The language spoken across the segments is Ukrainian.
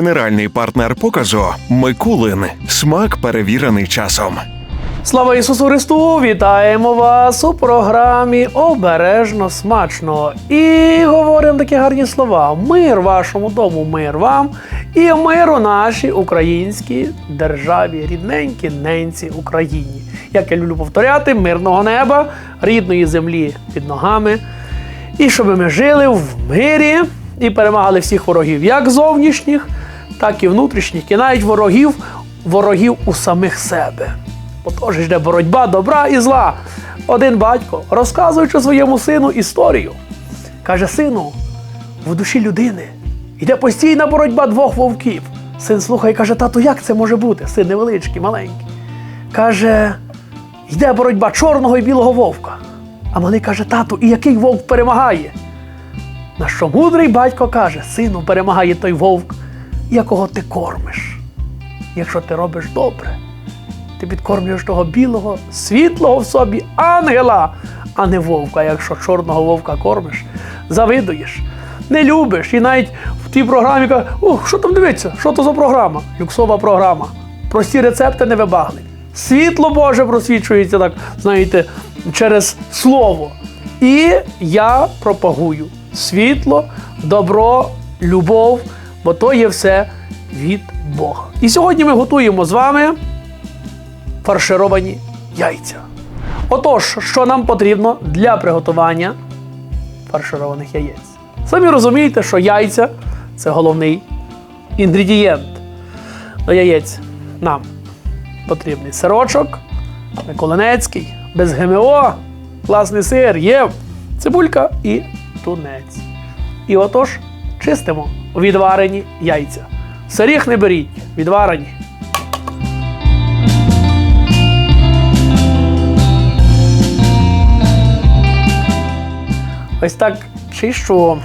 Генеральний партнер показу Микулин. Смак перевірений часом. Слава Ісусу Христу! Вітаємо вас у програмі Обережно смачно. І говоримо такі гарні слова: мир вашому дому, мир вам і мир у нашій українській державі, рідненькій ненці Україні. Як я люблю повторяти, мирного неба, рідної землі під ногами. І щоб ми жили в мирі і перемагали всіх ворогів, як зовнішніх, так і внутрішніх, і навіть ворогів, ворогів у самих себе. Отож йде боротьба добра і зла. Один батько, розказуючи своєму сину історію, каже: сину, в душі людини йде постійна боротьба двох вовків. Син слухає, каже, тату, як це може бути? Син невеличкий, маленький. Каже, йде боротьба чорного і білого вовка. А малий каже, тату, і який вовк перемагає? На що мудрий батько каже: сину, перемагає той вовк, якого ти кормиш. Якщо ти робиш добре, ти підкормлюєш того білого, світлого в собі ангела, а не вовка. Якщо чорного вовка кормиш, завидуєш, не любиш. І навіть в тій програмі каже, ух, що там дивиться? Що то за програма? Люксова програма. Прості рецепти не вибагли. Світло Боже просвічується так, знаєте, через слово. І я пропагую світло, добро, любов, бо то є все від Бога. І сьогодні ми готуємо з вами фаршировані яйця. Отож, що нам потрібно для приготування фаршированих яєць? Самі розумієте, що яйця це головний інгредієнт до яєць. Нам потрібний сирочок, Миколинецький, без ГМО, класний сир, є цибулька і тунець. І отож чистимо відварені яйця. Сиріх не беріть, відварені. Ось так чищу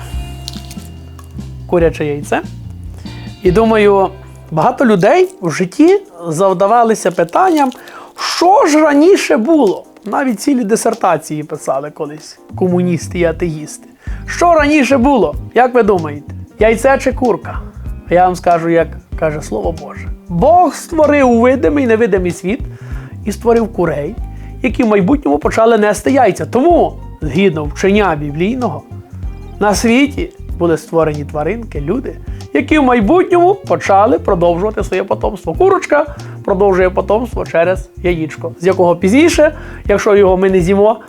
куряче яйце. І думаю, багато людей в житті завдавалися питанням, що ж раніше було. Навіть цілі дисертації писали колись комуністи і атеїсти. Що раніше було? Як ви думаєте? Яйце чи курка? Я вам скажу, як каже Слово Боже. Бог створив видимий і невидимий світ і створив курей, які в майбутньому почали нести яйця. Тому, згідно вчення біблійного, на світі були створені тваринки, люди, які в майбутньому почали продовжувати своє потомство. Курочка продовжує потомство через яєчко, з якого пізніше, якщо його ми не з'їмо,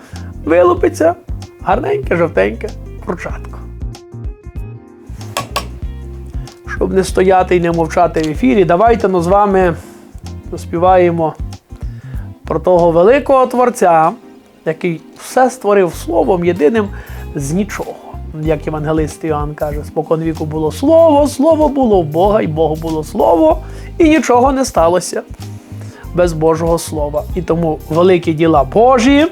вилупиться гарненьке, жовтеньке курчатко. Щоб не стояти і не мовчати в ефірі, давайте ну, з вами заспіваємо про того великого творця, який все створив словом єдиним з нічого. Як євангелист Іоанн каже, спокон віку було слово, слово було в Бога, і Богу було слово, і нічого не сталося без Божого Слова. І тому великі діла Божі,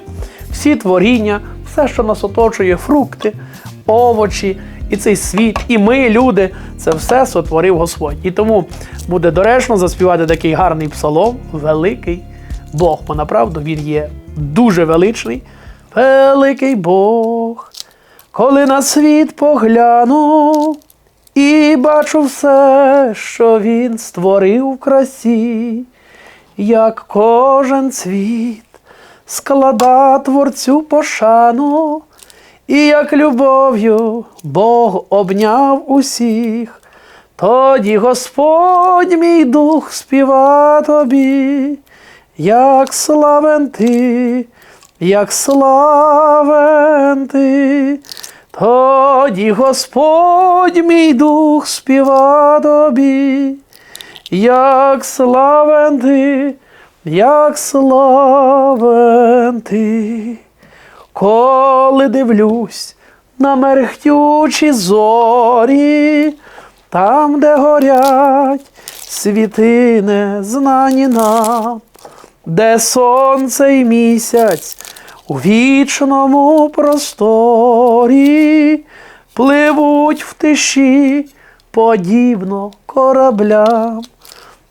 всі творіння, все, що нас оточує, фрукти, овочі, і цей світ, і ми, люди, це все сотворив Господь. І тому буде доречно заспівати такий гарний псалом, великий Бог. Бо направду він є дуже величний, великий Бог. Коли на світ погляну і бачу все, що він створив в красі, як кожен цвіт склада творцю пошану, і як любов'ю Бог обняв усіх, тоді Господь мій дух співа тобі, як славен ти, як славен ти, тоді Господь мій дух співа тобі, як славен ти, як славен ти, коли дивлюсь на мерехтючі зорі, там, де горять світи знані нам, де сонце й місяць у вічному просторі пливуть в тиші, подібно кораблям.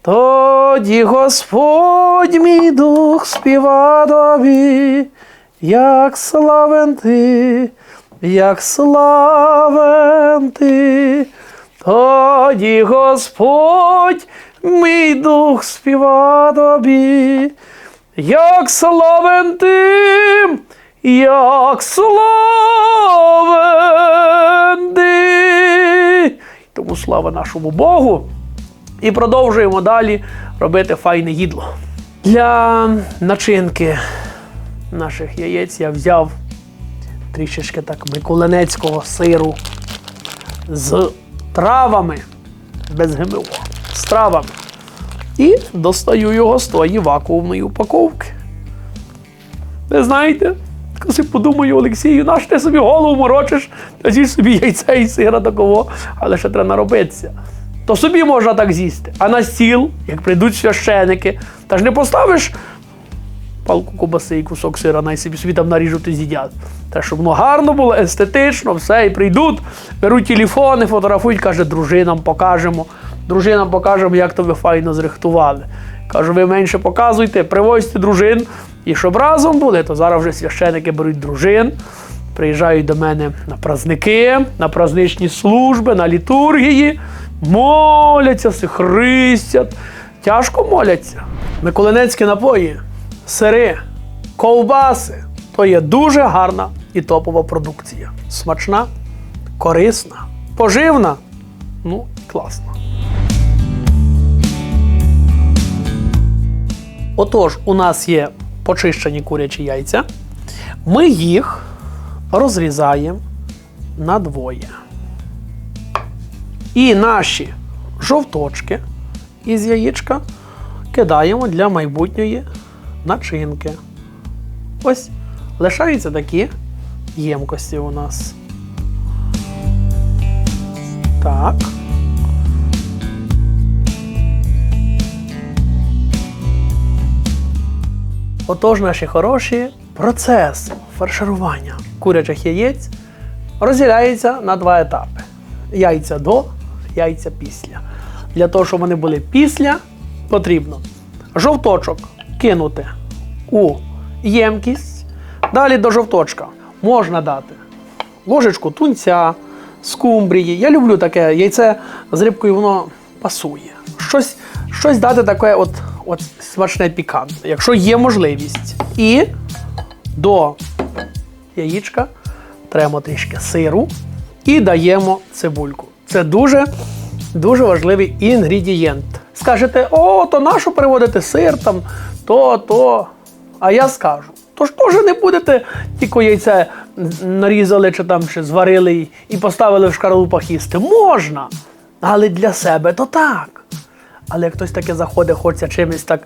Тоді Господь мій дух співа тобі, як славен ти, як славен ти, Тоді Господь, мій дух співа тобі, як славен ти, як славен ти. Тому слава нашому Богу. І продовжуємо далі робити файне їдло. Для начинки наших яєць я взяв трішечки так миколинецького сиру з травами, без ГМО, з травами. І достаю його з тої вакуумної упаковки. Ви знаєте, коли подумаю, Олексію, наш ти собі голову морочиш, та з'їж собі яйця і сира такого, але ще треба наробитися. То собі можна так з'їсти. А на стіл, як прийдуть священики, та ж не поставиш палку кубаси і кусок сира, най собі собі там наріжуть і з'їдять. Треба, щоб воно гарно було, естетично, все, і прийдуть, беруть телефони, фотографують, каже, дружинам покажемо. Дружинам покажемо, як то ви файно зрихтували. Кажу, ви менше показуйте, привозьте дружин. І щоб разом були, то зараз вже священики беруть дружин, приїжджають до мене на праздники, на праздничні служби, на літургії, моляться, си христять. Тяжко моляться. Миколинецькі напої, сири, ковбаси то є дуже гарна і топова продукція. Смачна, корисна, поживна, ну класна. Отож, у нас є почищені курячі яйця. Ми їх розрізаємо на двоє. І наші жовточки із яєчка кидаємо для майбутньої начинки. Ось лишаються такі ємкості у нас. Так. Отож, наші хороші, процес фарширування курячих яєць розділяється на два етапи: яйця до, яйця після. Для того, щоб вони були після, потрібно жовточок кинути у ємкість. Далі до жовточка можна дати ложечку тунця, скумбрії. Я люблю таке яйце з рибкою, воно пасує. Щось, щось дати таке от, от смачне пікантне, якщо є можливість. І до яєчка тремо трішки сиру і даємо цибульку. Це дуже, дуже важливий інгредієнт. Скажете, о, то нащо переводити сир там, то, то. А я скажу. То ж теж не будете тільки яйце нарізали чи там чи зварили і- поставили в шкарлупах їсти. Можна. Але для себе то так. Але як хтось таке заходить, хочеться чимось так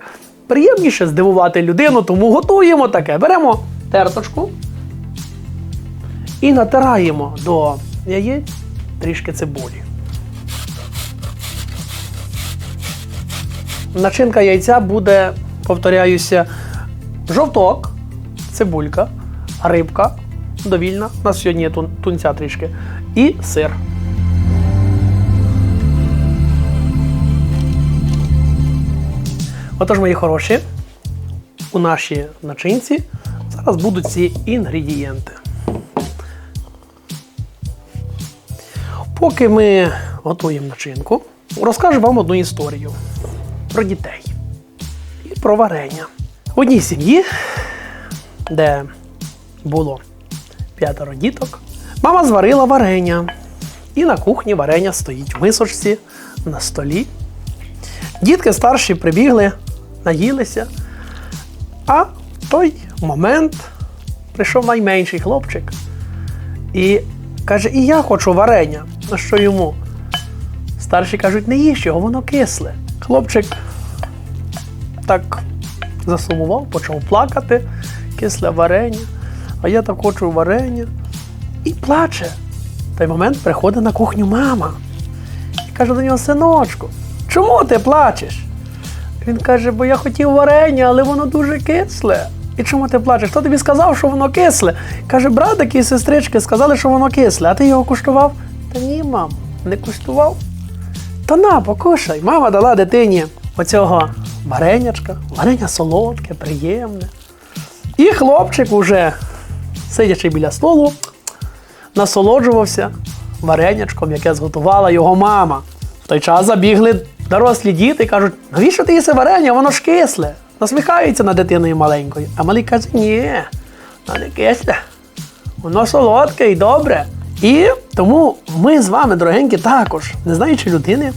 приємніше здивувати людину, тому готуємо таке. Беремо терточку і натираємо до яєць трішки цибулі. Начинка яйця буде, повторяюся, жовток, цибулька, рибка довільна. У нас сьогодні є тун- тунця трішки. І сир. Отож, мої хороші, у нашій начинці зараз будуть ці інгредієнти. Поки ми готуємо начинку, розкажу вам одну історію про дітей про варення. В одній сім'ї, де було п'ятеро діток, мама зварила варення. І на кухні варення стоїть в мисочці на столі. Дітки старші прибігли, наїлися. А в той момент прийшов найменший хлопчик і каже: І я хочу варення. На що йому? Старші кажуть, не їж його, воно кисле. Хлопчик так засумував, почав плакати, кисле варення. А я так хочу варення. І плаче. В той момент приходить на кухню мама і каже до нього, синочку, чому ти плачеш? Він каже, бо я хотів варення, але воно дуже кисле. І чому ти плачеш? Хто тобі сказав, що воно кисле? Каже, братики і сестрички сказали, що воно кисле, а ти його куштував? Та ні, мам, не куштував. Та на, покушай. Мама дала дитині оцього варенячка, варення солодке, приємне. І хлопчик уже, сидячи біля столу, насолоджувався варенячком, яке зготувала його мама. В той час забігли дорослі діти і кажуть, навіщо ти їси варення? Воно ж кисле. Насміхаються над дитиною маленькою. А малий каже, ні, воно не кисле. Воно солодке і добре. І тому ми з вами, дорогенькі, також, не знаючи людини,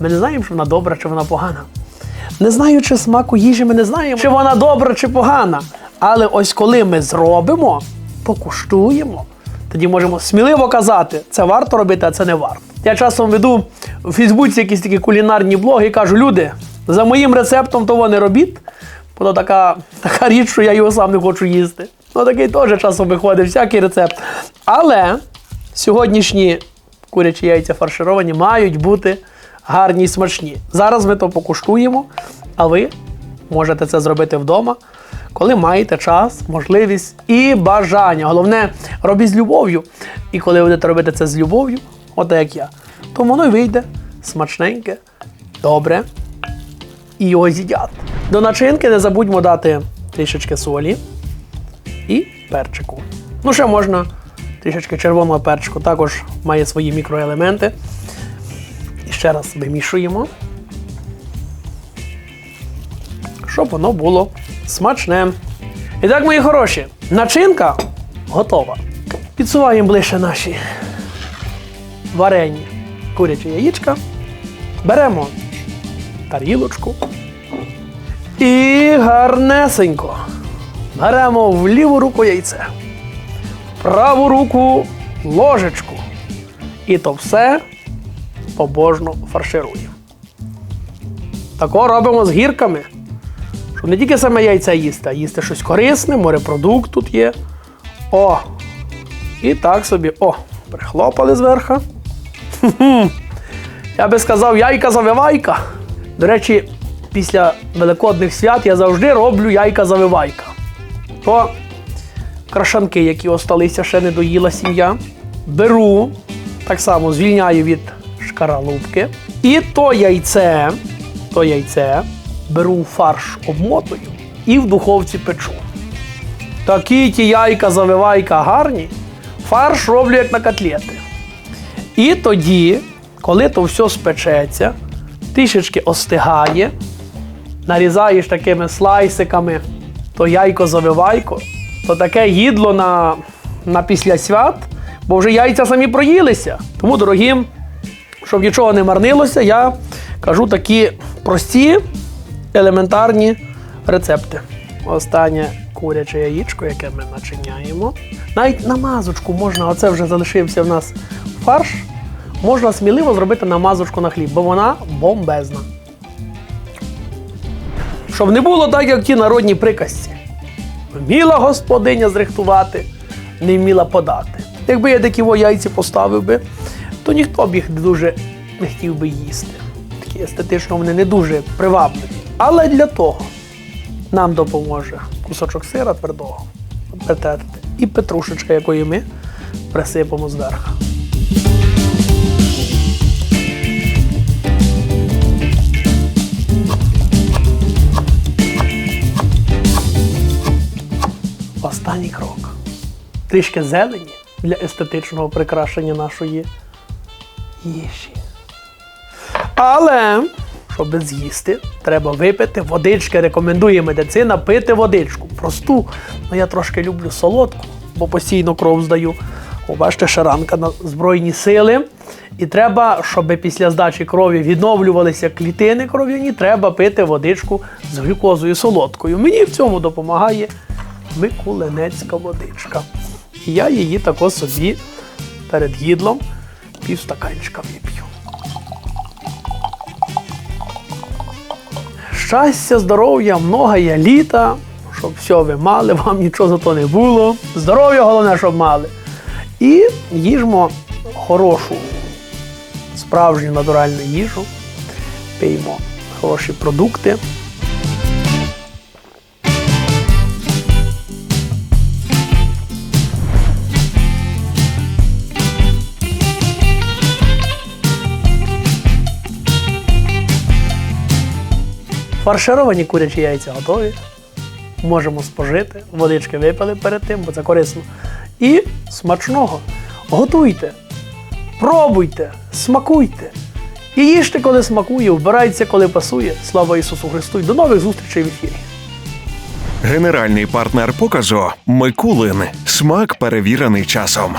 ми не знаємо, чи вона добра, чи вона погана. Не знаючи смаку їжі, ми не знаємо, чи вона добра, чи погана. Але ось коли ми зробимо, покуштуємо, тоді можемо сміливо казати, це варто робити, а це не варто. Я часом веду в Фейсбуці якісь такі кулінарні блоги і кажу, люди, за моїм рецептом того не робіть, бо така, така річ, що я його сам не хочу їсти. Ну такий теж часом виходить, всякий рецепт. Але сьогоднішні курячі яйця фаршировані мають бути гарні і смачні. Зараз ми то покуштуємо, а ви можете це зробити вдома, коли маєте час, можливість і бажання. Головне, робіть з любов'ю. І коли будете робити це з любов'ю, от як я, то воно й вийде смачненьке, добре і його з'їдять. До начинки не забудьмо дати трішечки солі і перчику. Ну, ще можна трішечки червоного перчику, також має свої мікроелементи. Ще раз вимішуємо, щоб воно було смачне. І так, мої хороші, начинка готова. Підсуваємо ближче наші варені курячі яєчка. Беремо тарілочку і гарнесенько беремо в ліву руку яйце, в праву руку ложечку. І то все побожно фаршируємо. Тако робимо з гірками, щоб не тільки саме яйця їсти, а їсти щось корисне, морепродукт тут є. О! І так собі, о, прихлопали зверху. Я би сказав, яйка завивайка. До речі, після великодних свят я завжди роблю яйка завивайка. То крашанки, які осталися, ще не доїла сім'я. Беру, так само звільняю від шкаралупки. І то яйце, то яйце беру фарш, обмотую і в духовці печу. Такі ті яйка завивайка гарні, фарш роблю як на котлети. І тоді, коли то все спечеться, трішечки остигає, нарізаєш такими слайсиками, то яйко завивайко, то таке їдло на, на після свят, бо вже яйця самі проїлися. Тому, дорогим, щоб нічого не марнилося, я кажу такі прості, елементарні рецепти. Останнє куряче яєчко, яке ми начиняємо. Навіть намазочку можна, оце вже залишився в нас фарш. Можна сміливо зробити намазочку на хліб, бо вона бомбезна. Щоб не було так, як ті народні приказці. Вміла господиня зрихтувати, не вміла подати. Якби я такі яйці поставив би, то ніхто б їх дуже не хотів би їсти. Такі естетично вони не дуже привабливі. Але для того нам допоможе кусочок сира твердого притерти і петрушечка, якої ми присипемо зверху. Останній крок. Трішки зелені для естетичного прикрашення нашої їжі. Але, щоб з'їсти, треба випити водички. Рекомендує медицина пити водичку. Просту. Ну я трошки люблю солодку, бо постійно кров здаю. О, шаранка на Збройні сили. І треба, щоб після здачі крові відновлювалися клітини кров'яні, треба пити водичку з глюкозою солодкою. Мені в цьому допомагає Микулинецька водичка. І я її тако собі перед їдлом півстаканчика вип'ю. Щастя, здоров'я, многоє літа, щоб все ви мали, вам нічого зато не було. Здоров'я головне, щоб мали. І їжмо хорошу, справжню натуральну їжу, пиймо хороші продукти. Фаршировані курячі яйця готові. Можемо спожити, водички випили перед тим, бо це корисно. І смачного. Готуйте. Пробуйте, смакуйте. І їжте, коли смакує, вбирайте, коли пасує. Слава Ісусу Христу! І до нових зустрічей в ефірі. Генеральний партнер показу Микулин. Смак перевірений часом.